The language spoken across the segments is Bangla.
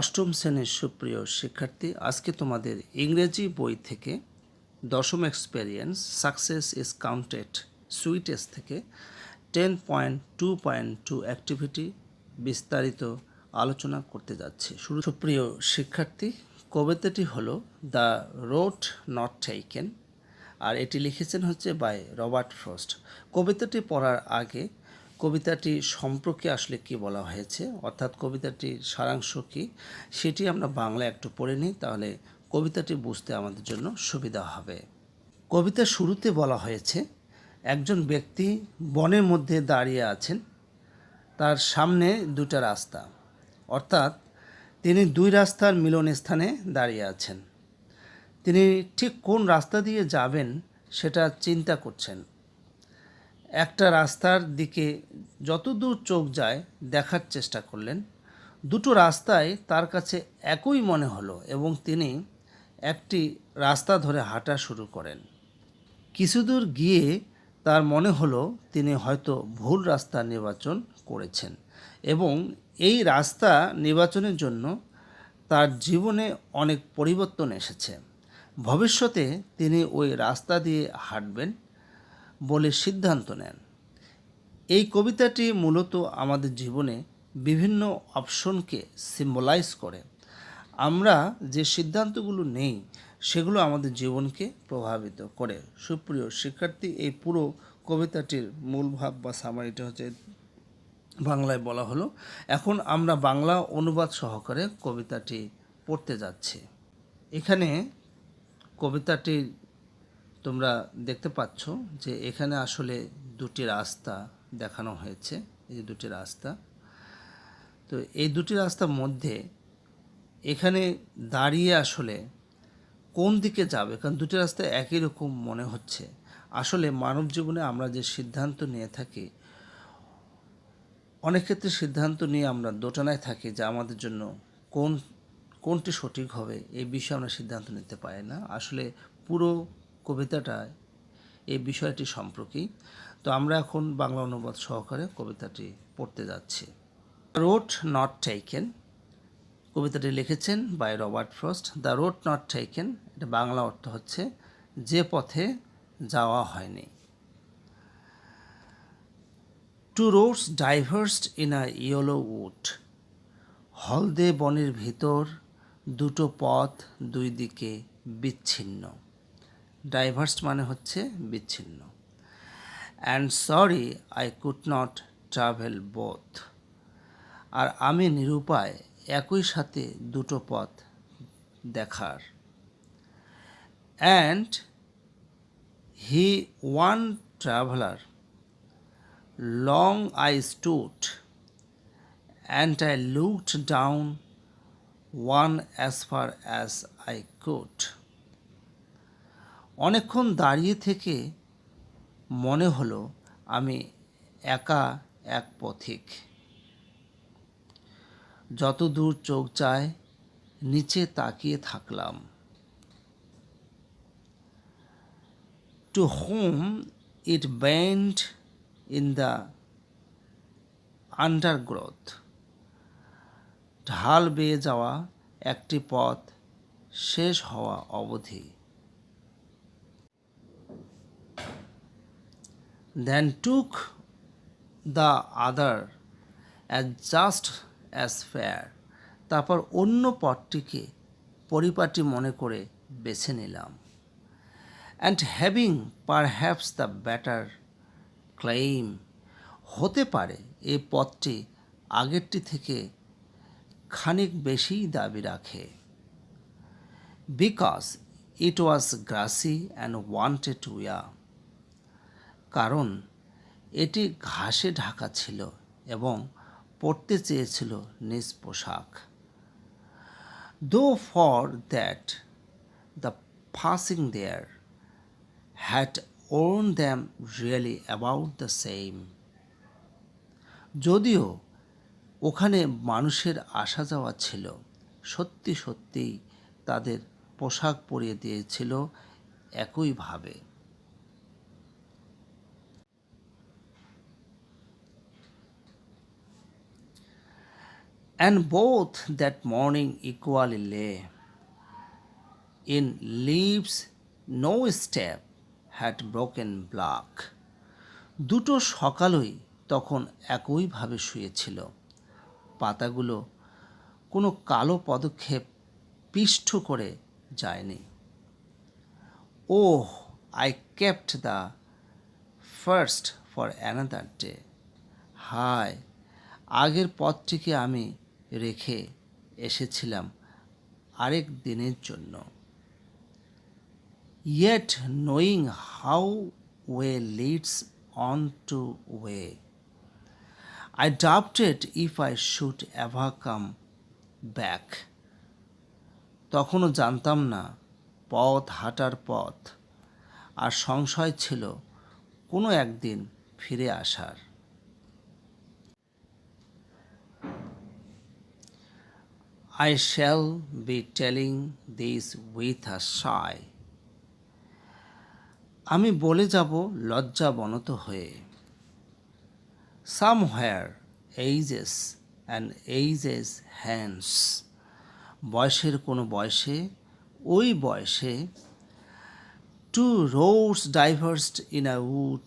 অষ্টম শ্রেণির সুপ্রিয় শিক্ষার্থী, আজকে তোমাদের ইংরেজি বই থেকে দশম experience success is counted sweetest থেকে ten point two point two activity বিস্তারিত আলোচনা করতে যাচ্ছে। শুরু সুপ্রিয় শিক্ষার্থী, কবিতাটি হলো দ্য রোড নট টেকেন আর এটি লিখেছেন হচ্ছে বাই রবার্ট ফ্রস্ট। কবিতাটি পড়ার আগে কবিতাটি সম্পর্কে আসলে কি বলা হয়েছে? অর্থাৎ কবিতাটির সারাংশ কি? সেটি আমরা বাংলা একটু পড়ে নিই, তাহলে কবিতাটি বুঝতে আমাদের জন্য সুবিধা হবে। কবিতা শুরুতে বলা হয়েছে, একজন ব্যক্তি বনের মধ্যে দাঁড়িয়ে আছেন। তার সামনে দুটা রাস্তা। অর্থাৎ তিনি দুই রাস্তার মিলন স্থানে দাঁড়িয়ে আছেন। তিনি ঠিক কোন রাস্তা দিয়ে যাবেন সেটা চিন্তা করছেন। একটা রাস্তার দিকে যতদূর চোখ যায় দেখার চেষ্টা করলেন। দুটো রাস্তায় তার কাছে একই মনে হলো এবং তিনি একটি রাস্তা ধরে হাঁটা শুরু করেন। কিছুদূর গিয়ে তার মনে হলো তিনি হয়তো ভুল রাস্তা নির্বাচন করেছেন এবং এই রাস্তা নির্বাচনের জন্য তার জীবনে অনেক পরিবর্তন এসেছে। ভবিষ্যতে তিনি ওই রাস্তা দিয়ে হাঁটবেন বলে সিদ্ধান্ত নেন। এই কবিতাটি মূলত আমাদের জীবনে বিভিন্ন অপশনকে সিম্বলাইজ করে। আমরা যে সিদ্ধান্তগুলো নেই, সেগুলো আমাদের জীবনকে প্রভাবিত করে। সুপ্রিয় শিক্ষার্থী, এই পুরো কবিতাটির মূল ভাব বা সামারিটা হচ্ছে বাংলায় বলা হলো, এখন আমরা বাংলা অনুবাদ সহকারে কবিতাটি পড়তে যাচ্ছি। এখানে কবিতাটি তোমরা দেখতে পাচ্ছ যে এখানে আসলে দুটি রাস্তা দেখানো হয়েছে, এই দুটি রাস্তা। তো এই দুটি রাস্তার মধ্যে এখানে দাঁড়িয়ে আসলে কোন দিকে যাবে? কারণ দুটি রাস্তা একই রকম মনে হচ্ছে। আসলে মানব জীবনে আমরা যে সিদ্ধান্ত নিয়ে থাকি, অনেক ক্ষেত্রে সিদ্ধান্ত নিয়ে আমরা দোটানায় থাকি যে আমাদের জন্য কোন, কোনটি সঠিক হবে, এই বিষয়ে আমরা সিদ্ধান্ত নিতে পারি না। আসলে পুরো কবিতাটা এই বিষয়টি সম্পর্কে তো আমরা এখন বাংলা অনুবাদ সহকারে কবিতাটি পড়তে যাচ্ছি। রোড নট টেকেন কবিতাটি লিখেছেন by Robert Frost the road not taken এটা বাংলা অর্থ হচ্ছে যে পথে যাওয়া হয়নি। Two roads diverged in a yellow wood হলদে বনের ভিতর দুটো পথ দুই দিকে বিচ্ছিন্ন। ডাইভার্সড মানে হচ্ছে বিচ্ছিন্ন। And sorry I could not travel both আর আমি নিরুপায় একই সাথে দুটো পথ দেখার। And he one traveller long I stood and I looked down one as far as I could অনেকক্ষণ দাঁড়িয়ে থেকে মনে হলো আমি একা এক পথিক। যত দূর চোখ চায় নিচে তাকিয়ে থাকলাম। To home it bend in the undergrowth ঢাল বেয়ে যাওয়া একটি পথ শেষ হওয়া অবধি। Then took the other as just as fair তারপর অন্য পথটিকে পরিপাটি মনে করে বেছে নিলাম। And having perhaps the better claim হতে পারে এই পথটি আগেরটি থেকে খানিক বেশি দাবি রাখে। Because it was grassy and wanted wear কারণ এটি ঘাসে ঢাকা ছিল এবং পড়তে চেয়েছিল নিজ পোশাক। Though for that the passing there had worn them really about the same যদিও ওখানে মানুষের আসা যাওয়া ছিল, সত্যি সত্যিই তাদের পোশাক পরিয়ে দিয়েছিল একইভাবে। And both that morning equally lay. In leaves, no step had broken black. দুটো সকালই তখন একইভাবে শুয়েছিল পাতাগুলো কোনো কালো পদক্ষেপ পিষ্ঠ করে যায়নি ওহ I kept the first for another day হায় আগের পথটিকে আমি রেখে এসেছিলাম আরেক দিনের জন্য। Yet knowing how way leads on to way I ডাপটেড if I should ever come back তখনও জানতাম না, পথ হাঁটার পথ, আর সংশয় ছিল কোনো একদিন ফিরে আসার। I shall be telling this with a sigh. আমি বলে যাব লজ্জা বনত হয়ে। Somewhere ages and ages hence বয়সের কোনো বয়সে, ওই বয়সে two roads diverged in a wood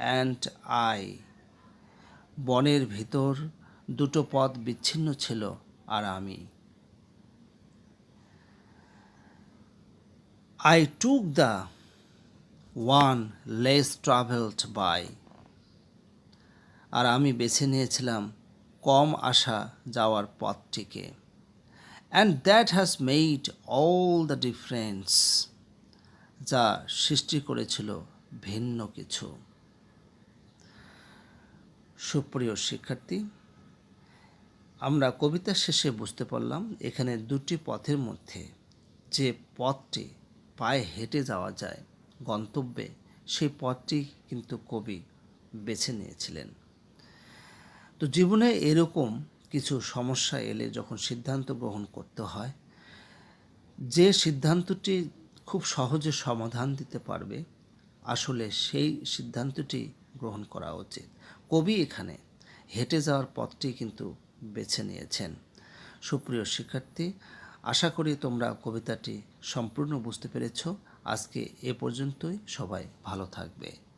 and I বনের ভিতর দুটো পথ বিচ্ছিন্ন ছিল। আর আমি। I took the one less travelled by আর আমি বেছে নিয়েছিলাম কম আসা যাওয়ার পথটিকে। And that has made all the difference যা সৃষ্টি করেছিল ভিন্ন কিছু। সুপ্রিয় শিক্ষার্থী আমরা কবিতার শেষে বুঝতে পারলাম এখানে দুটি পথের মধ্যে যে পথটি পায়ে হেঁটে যাওয়া যায় গন্তব্যে, সেই পথটি কিন্তু কবি বেছে নিয়েছিলেন। তো জীবনে এরকম কিছু সমস্যা এলে যখন সিদ্ধান্ত গ্রহণ করতে হয়, যে সিদ্ধান্তটি খুব সহজে সমাধান দিতে পারবে, আসলে সেই সিদ্ধান্তটি গ্রহণ করা উচিত। কবি এখানে হেঁটে যাওয়ার পথটি কিন্তু বেছে নিয়েছেন। সুপ্রিয় শিক্ষার্থী, আশা করি তোমরা কবিতাটি সম্পূর্ণ বুঝতে পেরেছ। আজকে এ পর্যন্তই। সবাই ভালো থাকবে।